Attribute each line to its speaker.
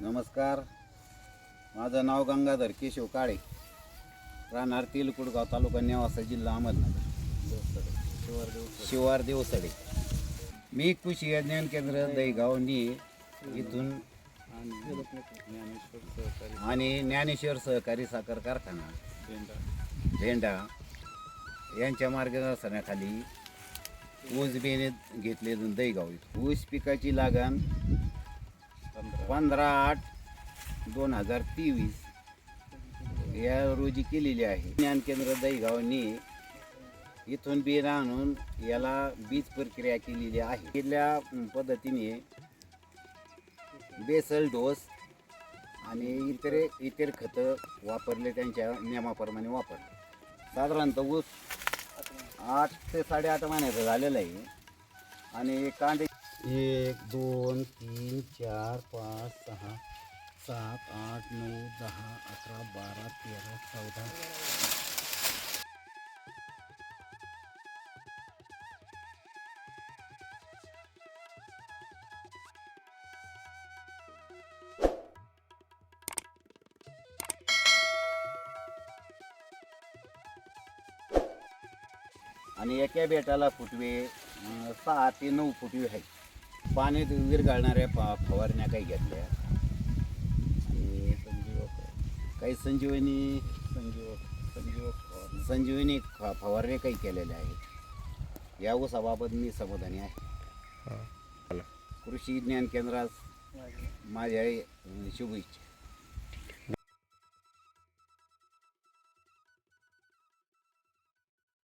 Speaker 1: नमस्कार. माझं नाव गंगाधर केशव काळे. राहणार तेलकुडगाव तालुका नेवासा जिल्हा अहमदनगर. शिवार देवसडे. मी कृषी विज्ञान केंद्र दहीगावनी इथून आणि ज्ञानेश्वर सहकारी साखर कारखाना भेंडा यांच्या मार्गदर्शनाखाली ऊस बेने घेतले दहीगाव ऊस पिकाची लागण पंधरा आठ दोन हजार तेवीस या रोजी केलेली आहे. ज्ञान केंद्र दहीगावनी इथून बी आणून याला बीज प्रक्रिया केलेली आहे. केल्या पद्धतीने बेसल डोस आणि इतर इतर खतं वापरले त्यांच्या नियमाप्रमाणे वापरले साधारणतः ऊस आठ ते साडेआठ महिन्याचं झालेलं आहे. आणि कांदे एक दोन तीन चार पाच सहा सात आठ नऊ दहा अकरा बारा तेरा चौदा. आणि एका बेटाला फुटवे सहा ते नऊ फुटवे आहेत. पाण्यात विरघळणाऱ्या पा फवारण्या काही घेतल्या. आणि काही संजीवनी संजीव संजीव संजीवनी फ- फवारण्या काही केलेल्या आहेत. या ऊसाबाबत मी समाधानी आहे. कृषी विज्ञान केंद्रास माझ्या शुभेच्छा.